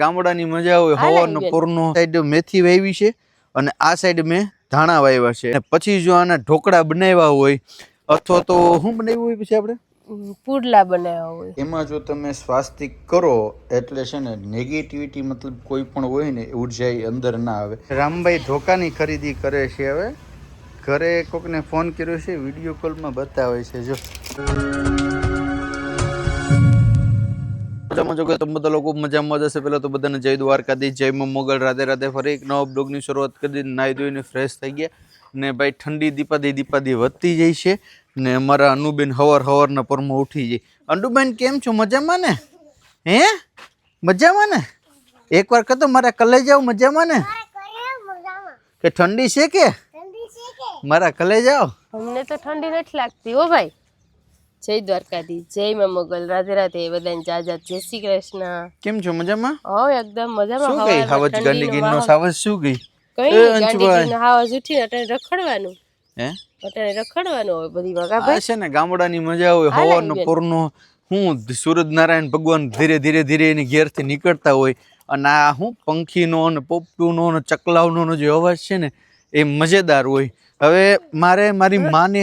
ગામડાની મજા હોય હવાનો. પૂરનો સાઈડ મેથી વાવી છે અને આ સાઈડ મેં ધાણા વાવ્યા છે. અને પછી જો આના ઢોકળા બનાવ્યા હોય અથવા તો શું બનાવ્યું હોય પછી આપણે? પુડલા બનાવ્યા હોય. એમાં જો તમે સ્વાસ્તિક કરો એટલે છે ને નેગેટિવિટી મતલબ કોઈ પણ હોય ને ઊર્જા એ અંદર ના આવે. રામભાઈ ઢોકાની ખરીદી કરે છે હવે. ઘરે કોકને ફોન કર્યો છે વીડિયો કોલમાં બતાવે છે. જો. મજામાં છો કે તમે બધા લોકો મજામાં જશે પહેલાં તો બધાને જય દ્વારકાધીશ જય માં મોગલ રાધે રાધે. ફરી એક નવા બ્લોગની શરૂઆત કરી દીધી નાહી ધોઈને ફ્રેશ થઈ ગયા. ને ભાઈ ઠંડી દીપાદી દીપાદી વધતી જાય છે. ને અમારા અનુબેન હવાર હવારના પરમાં ઉઠી જાય. અનુબેન કેમ છો? મજામાં ને? હે? મજામાં ને? એકવાર કહો તો મારા કલે જાઓ મજામાં ને? કે ઠંડી છે કે? મારા કલે જાઓ અમને તો ઠંડી નથી લાગતી હો ભાઈ. જય દ્વારકાધી જય માં મોગલ રાધે રાધે બધાને જાજા જય શ્રી કૃષ્ણ. કેમ છો મજામાં? હો એકદમ મજામાં. શું ગઈ? હાવજ ગાંડી ઠંડીનો સાવજ શું ગઈ? કઈ ગંદગી નો હાવજ ઉઠીને અટાણે રખડવાનું. હે? અટાણે રખડવાનું હોય બધી વાગા ભાઈ. છે ને ગામડાની મજા હોય હવાનો. પૂરનો. હું સૂરજનારાયણ ભગવાન ધીરે ધીરે ધીરે એની ઘેરથી નીકળતા હોય. અને આ હું પંખીનો અને પોપટુનો અને ચકલાવનો જે અવાજ છે ને એ મજેદાર હોય. હવે મારે મારી માને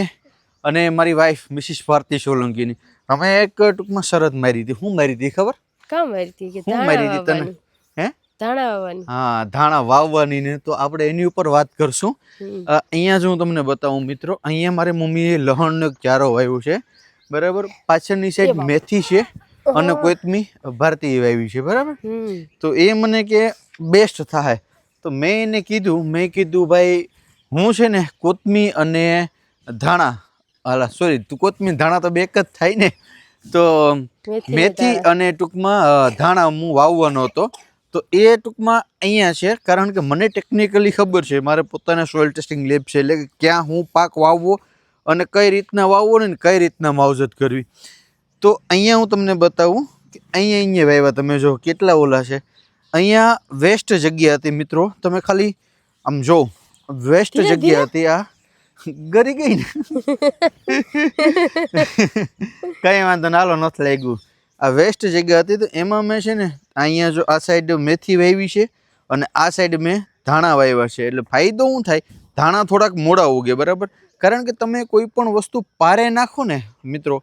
અને મારી વાઈફ મિસિસ ભારતી સોલંકીની. અમે એક ટૂંકમાં શરત મારી હતી. હું મારી હતી ખબર? કા મારી હતી કે હું મારી હતી તને? હે? ધાણા વાવવાની. હા ધાણા વાવવાની ને તો આપણે એની ઉપર વાત કરશું. અહીંયા જો હું તમને બતાવું મિત્રો. અહીંયા મારી મમ્મીએ લહણનો ચારો વાવ્યો છે. બરાબર? પાછળની સાઈડ મેથી છે અને કોઈતમી ભારતીય વાવી છે બરાબર? તો એ મને કે બેસ્ટ થાય. તો મેં એને કીધું મેં કીધું ભાઈ હું છે ને કોથમી અને ધાણા હાલા સોરી તું કોથમી ધાણા તો બે એક જ થાય ને. તો મેથી અને ટૂંકમાં ધાણા હું વાવવાનો હતો. તો એ ટૂંકમાં અહીંયા છે કારણ કે મને ટેકનિકલી ખબર છે મારે પોતાના સોઇલ ટેસ્ટિંગ લેબ છે એટલે કે ક્યાં હું પાક વાવવો અને કઈ રીતના વાવવો ને કઈ રીતના માવજત કરવી. તો અહીંયા હું તમને બતાવું કે અહીંયા અહીંયા વાવ્યા તમે જો કેટલા ઓલા છે. અહીંયા વેસ્ટ જગ્યા હતી મિત્રો તમે ખાલી આમ જો વેસ્ટ જગ્યા હતી આ. ગરી ગઈ ને? કઈ વાંધો નાલો નથી લાગ્યું આ વેસ્ટ જગ્યા હતી તો એમાં મેં છે ને, અહીંયા જો આ સાઈડ મેથી વાવી છે અને આ સાઈડ મેં ધાણા વાવ્યા છે. એટલે ફાયદો શું થાય? ધાણા થોડાક મોડા ઉગે, બરાબર? કારણ કે તમે કોઈ પણ વસ્તુ પારે નાખો ને, મિત્રો,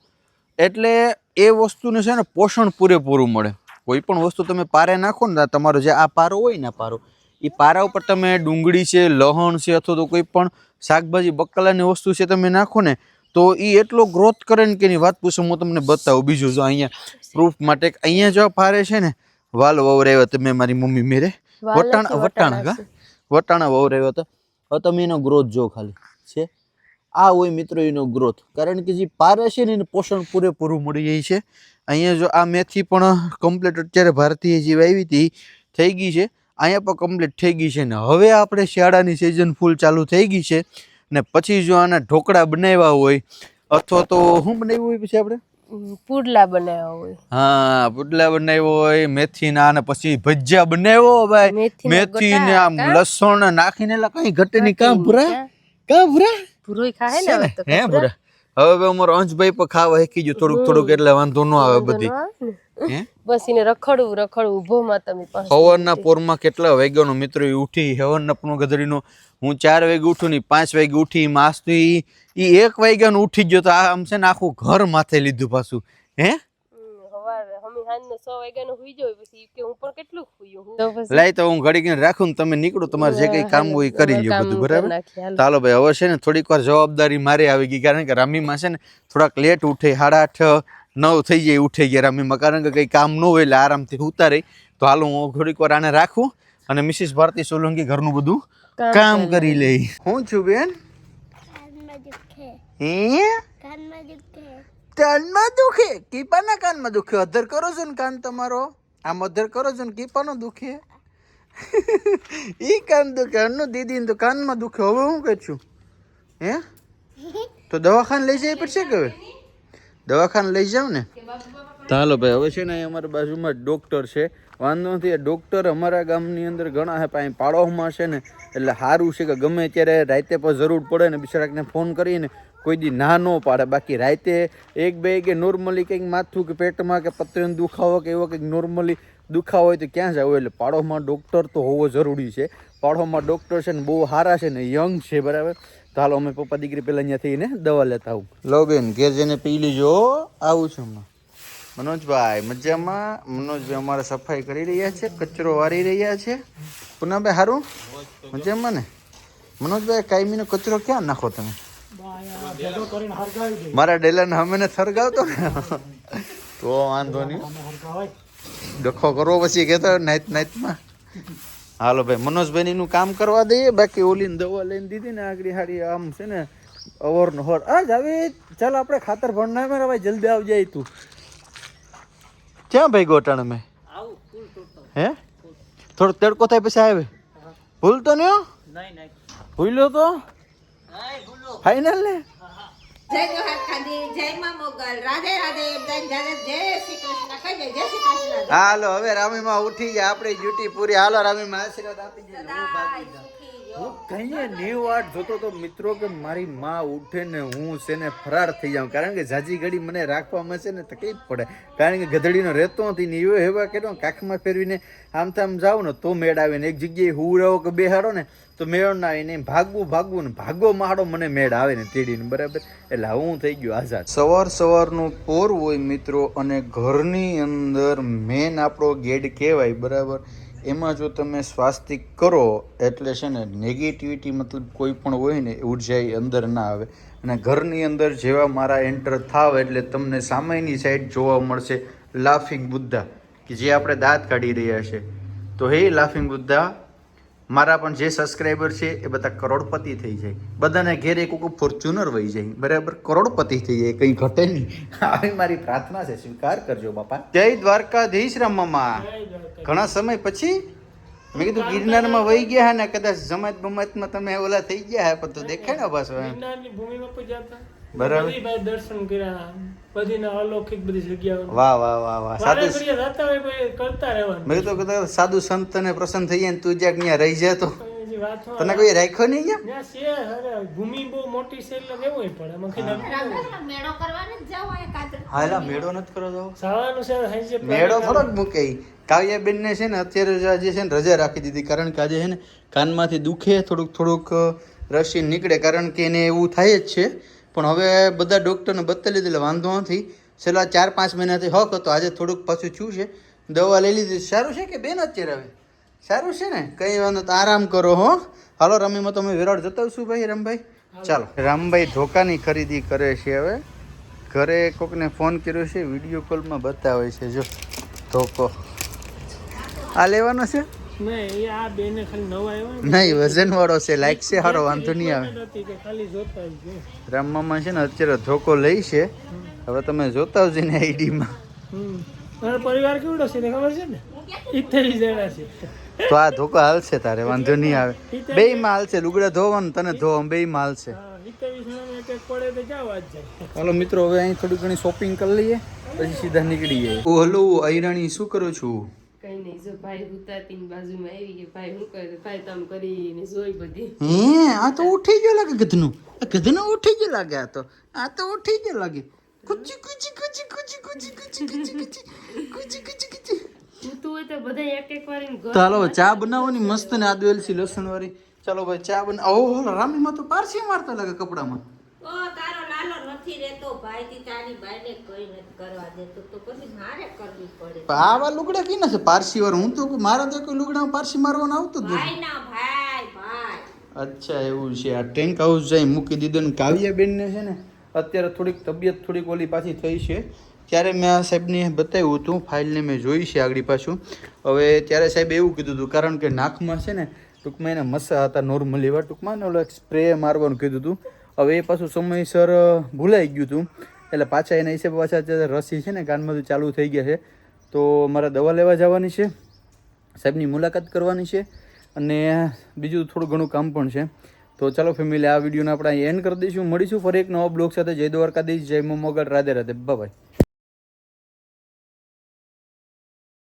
એટલે એ વસ્તુને છે ને પોષણ પૂરેપૂરું મળે. કોઈ પણ વસ્તુ તમે પારે નાખો ને, તમારો જે આ પારો હોય ને પારો એ પારા ઉપર તમે ડુંગળી છે લહણ છે અથવા તો કોઈ પણ શાકભાજી બકાલાની વસ્તુ છે તમે નાખો ને તો એ એટલો ગ્રોથ કરે ને કે એની વાત પૂછો હું તમને બતાવું. બીજું જો અહીંયા પ્રૂફ માટે અહીંયા જો આ પારે છે ને વાલ વવરાવ્યા તમે મારી મમ્મી મેરે. વટાણા વટાણા વટાણા કા? વટાણા વવરાવ્યા હતા. હવે તમે એનો ગ્રોથ જો ખાલી. છે? આ હોય મિત્રો એનો ગ્રોથ કારણ કે જે પારે છે ને એને પોષણ પૂરેપૂરું મળી જાય છે. અહીંયા જો આ મેથી પણ કમ્પ્લીટ અત્યારે ભારતીય જે વાવી હતી. થઈ ગઈ છે. અહીંયા પણ કમ્પ્લીટ થઈ ગઈ છે ને હવે આપણે શિયાળાની સિઝન ફૂલ ચાલુ થઈ ગઈ છે ને પછી જો આના ઢોકળા બનાવ્યા હોય અથવા તો શું બનાવ્યું હોય પછી આપણે? પુડલા બનાવ્યા હોય. હા પુડલા બનાવ્યો હોય મેથીના અને પછી ભજીયા બનાવ્યો ભાઈ. મેથી ને આમ લસણ નાખીને કઈ ઘટે ની કાં ભૂરા? કાં ભૂરા? ભૂરોય ખાય ને ને? હે? ભૂરા? હવે અમારો અંશભાઈ પણ ખાવા શીખી ગયો થોડુંક થોડુંક એટલે વાંધો ન આવે બધી. બસ એને રખડવું રખડવું ઊભો માં તમે હવનના પોરમાં કેટલા વાગ્યાનો મિત્રો ઈ ઉઠી હવારના પોરમાં ગધડીનો હું ચાર વાગે ઉઠું ને પાંચ વાગે ઉઠી માસ તો એ એક વાગ્યાનો ઉઠી ગયો તો આમ છે ને આખું ઘર માથે લીધું પાછું. હે? હાંજનો વાગ્યાનો પછી કે હું પણ કેટલું હુઈ હું તો પછી લાઈ તો હું ઘડીક રાખું ને તમે નીકળો તમારે જે કઈ કામ હોય કરી લ્યો બધું બરાબર? ચાલો ભાઈ હવે છે ને થોડીક વાર જવાબદારી મારે આવી ગઈ કારણ કે રામીમાં છે ને થોડાક લેટ ઉઠે સાડા આઠ નવ થઈ જાય ઉઠે ગયા રમીમાં કારણ કે કંઈ કામ ન હોય એટલે આરામથી ઉતારે તો હાલ હું થોડીક વાર આને રાખું અને મિસિસ ભારતી સોલંકી ઘરનું બધું કામ કામ કરી લે. હું છું બેન? હે? કાનમાં દુખે? કીપાના કાનમાં દુખે? અધર કરો છો ને કાન તમારો? આમ અધર કરો છો ને કીપાનો દુખે? ઈ કાન દુખે, અન્નુ દીદી તો કાનમાં દુખે. હવે હું કહું છું? હે? તો દવાખાને લઈ જવી પડશે કે હવે? દવાખાને લઈ જાવ ને? ચાલો ભાઈ, હવે છે ને અમારી બાજુમાં ડૉક્ટર છે. વાંધો નથી ડૉક્ટર અમારા ગામની અંદર ઘણા છે, પણ પાડોશમાં છે ને, એટલે સારું છે કે ગમે ત્યારે રાતે પણ જરૂર પડે ને બિચારાકને ફોન કરીને કોઈ દી ના ન પાડે. બાકી રાતે એક બે કે નોર્મલી કંઈક માથું કે પેટમાં કે પતરીનો દુખાવો કે એવો કંઈક નોર્મલી દુખાવો હોય તો ક્યાં જવું? એટલે પાડોમાં ડૉક્ટર તો હોવો જરૂરી છે. પાડોમાં ડૉક્ટર છે ને બહુ સારા છે ને યંગ છે, બરાબર? તો હાલો, અમે પપ્પા દીકરી પહેલાં અહીંયા થઈને દવા લેતા આવું. લો બેન, ઘેર જઈને પી લીજો આવું છું હમણાં. મનોજભાઈ, મજામાં? મનોજભાઈ અમારે સફાઈ કરી રહ્યા છે, કચરો વારી રહ્યા છે. પુનાભાઈ સારું મજામાં ને? મનોજભાઈ, કાયમીનો કચરો ક્યાં નાખો તમે? મારા ડેલાને અમે થરગાવતો ને? તો વાંધો નહીં. ડખો કરવો પછી કહેતો નાઈત નાઈતમાં હાલો ભાઈ મનોજભાઈ નું કામ કરવા દઈએ. બાકી ઓલીને દવા લઈને દીધી ને આગળ હારી આમ છે ને અવર નો હર. આ જાવી ચાલ આપણે ખાતર ભણના ભાઈ જલ્દી આવી જાય તું ક્યાં ભાઈ ગોટાણ મેં હે? થોડો તડકો થાય પછી આવે. ભૂલતો નહીં ભૂલ્યો તો? ફાઈનલ ને? જય દ્વારકાધી જય માં મોગલ. રાધે રાધે જય શ્રી કૃષ્ણ કહી જય શ્રી કૃષ્ણ. હાલો હવે રામીમાં ઉઠી જાય આપણી ડ્યુટી પૂરી. હાલો રામીમાં આશીર્વાદ આપી દે હું કહીએ ની વાટ જોતો તો મિત્રો કે મારી માં ઉઠે ને હું છે ફરાર થઈ જાઉં. કારણ કે જાજી ઘડી મને રાખવામાં છે ને તકલીફ પડે. કારણ કે ગધડીનો રહેતો નથી ને એવો એવા કેટલો કાખમાં ફેરવીને આમ થામ જાવ ને તો મેળ આવે ને એક જગ્યાએ હું રહો કે બેહાડો ને તો મેળ ના આવે ને ભાગવું ભાગવું ને ભાગો માડો મને મેળ આવે ને તેડીને, બરાબર? એટલે હું થઈ ગયો આઝાદ. સવાર સવારનું પોર હોય મિત્રો અને ઘરની અંદર મેન આપણો ગેડ કહેવાય, બરાબર? એમાં જો તમે સ્વાસ્તિક કરો, એટલે છે ને નેગેટિવિટી મતલબ કોઈ પણ હોય ને ઊર્જા અંદર ના આવે. અને ઘરની અંદર જેવા મારા એન્ટર થાવ એટલે તમને સામેની સાઈડ જોવા મળશે લાફિંગ બુદ્ધા કે જે આપણે દાંત કાઢી રહ્યા છે. તો હે લાફિંગ બુદ્ધા મારા પણ જે સબસ્ક્રાઈબર છે એ બધા કરોડપતિ થઈ જાય. બધાને ઘેર એક ફોર્ચ્યુનર વહી જાય. બરાબર? કરોડપતિ થઈ જાય. કંઈ ઘટે નહીં. આવી મારી પ્રાર્થના છે. સ્વીકાર કરજો બાપા. જય દ્વારકાધીશ રમમા ઘણા સમય પછી મેં કીધું ગિરનારમાં વહી ગયા ને, કદાચ જમાત બમાતમાં તમે ઓલા થઈ ગયા પણ તો દેખાય ને બસ બરાબર. ભાઈ દર્શન કર્યા બધીના અલૌકિક બધી જગ્યાઓ. વાહ વાહ વાહ વાહ. સાધુ ઘડીએ હોય કરતા રહેવાનું. મેં કીધું કદાચ સાધુ સંત ને પ્રસન્ન થઈ જાય તું જ્યાં ત્યાં રહી જાય તો. તને કોઈ રાખ્યો નહીં અહીંયા? છે અરે ભૂમિ બહુ મોટી છે એટલે રહેવું પડે. એમાં કઈ નક્કી ન હોય. મેળો કરવાને જ જાવ આ કાતર હા મેળો નથી કરો છે સાંજે મેળો થોડોક મૂકે. કાવ્યાબેન ને છે ને અત્યારે જ છે ને રજા રાખી દીધી. કારણ કે આજે છે ને કાનમાંથી દુખે થોડુંક થોડુંક રસી નીકળે. કારણ કે એને એવું થાય જ છે પણ હવે બધા ડૉક્ટરને બતાવી લીધું એટલે વાંધો નથી. છેલ્લા ચાર પાંચ મહિનાથી હક હતો આજે થોડુંક પાછું થયું છે. દવા લઈ લીધી. સારું છે કે બેન અત્યારે હવે? સારું છે ને? કંઈ વાંધો તો આરામ કરો હો. હાલો રમીમાં તમે વિરાટ જતા આવશું ભાઈ રામભાઈ. ચાલો. રામભાઈ ધોકાની ખરીદી કરે છે હવે. ઘરે કોકને ફોન કર્યો છે વીડિયો કોલમાં બતાવે છે. જો ધોકો. આ લેવાનો છે? નહીં એ આ બેને ખાલી નવા આવ્યા ને. નહીં વજન વાળો છે લાઈક છે સારો વાંધો નહીં આવે. રમવામાં છે. ને અત્યારે ધોકો લઈ છે. હવે તમે જોતા આવજો ને આઈડીમાં. મારો પરિવાર કેવડો છે ખબર છે ને? ઇત્તેરી જણા છે. તો આ ધોકો હાલશે તારે વાંધો નહીં આવે. બે માં હાલશે લુગડા ધોવાનું તને ધોવાનું બે માં હાલશે. હા ઇત્તેરી જણાને એક એક પડે તો ક્યાં વાત જાય? ચાલો મિત્રો હવે અહીં થોડી ઘણી શોપિંગ કરી લઈએ પછી સીધા નીકળી જઈએ ઓ હલો અહિરાણી શું કરું છું? કઈ નહીં જો ભાઈ હુતાતી ની બાજુમાં આવી કે ભાઈ હું કરે ભાઈ તમ કરીને જોઈ બધી હે આ તો ઉઠી ગયો લાગે ગધનું આ ગધનું ઉઠી ગયો લાગે આ તો આ તો ઉઠી ગયો લાગે કુચી કુચી કુચી કુચી કુચી કુચી કુચી કુચી કુચી કુચી કુચી હાલો ચા બનાવવાની મસ્ત ને આદુ એલસી લસણ વાળી ચાલો ભાઈ ચા બના ઓહો રામીમાં તો પારસી મારતા લાગે કપડામાં ઓ નથી રહેતો ભાઈ થી તારી બાઈને કઈ નથી કરવા દેતો. તો પછી મારે કરવી પડે. આવા લુગડા કી છે? પારસી વાર હું તો મારા તો કોઈ લુગડા પારસી મારવાનું આવતું જ ભાઈ ના ભાઈ ભાઈ. અચ્છા એવું છે. આ ટેન્ક હાઉસ જઈ મૂકી દીધું ને કાવ્યાબેનને છે ને અત્યારે થોડીક તબિયત થોડીક ઓલી પાછી થઈ છે. ત્યારે મેં આ સાહેબને બતાવ્યું હતું ફાઇલને મેં જોઈ છે આગળ પાછું. હવે ત્યારે સાહેબ એવું કીધું હતું કારણ કે નાકમાં છે ને ટૂંકમાં એને મસા હતા નોર્મલી એવા ટૂંકમાં ને ઓલો સ્પ્રે મારવાનું કીધું હતું. હવે એ પાછું સમયસર ભૂલાઈ ગયું હતું એટલે પાછા એના હિસાબે પાછા અત્યારે રસી છે ને કાનમાં ચાલુ થઈ ગયા છે. તો મારે દવા લેવા જવાની છે. સાહેબની મુલાકાત કરવાની છે. અને બીજું થોડું ઘણું કામ પણ છે. તો ચાલો ફેમિલી આ વિડીયોને આપણે એન્ડ કરી દઈશું. મળીશું ફરી એક નવા બ્લોગ સાથે. જય દ્વારકાધીશ, જય મોગલ. રાધે રાધે. બાય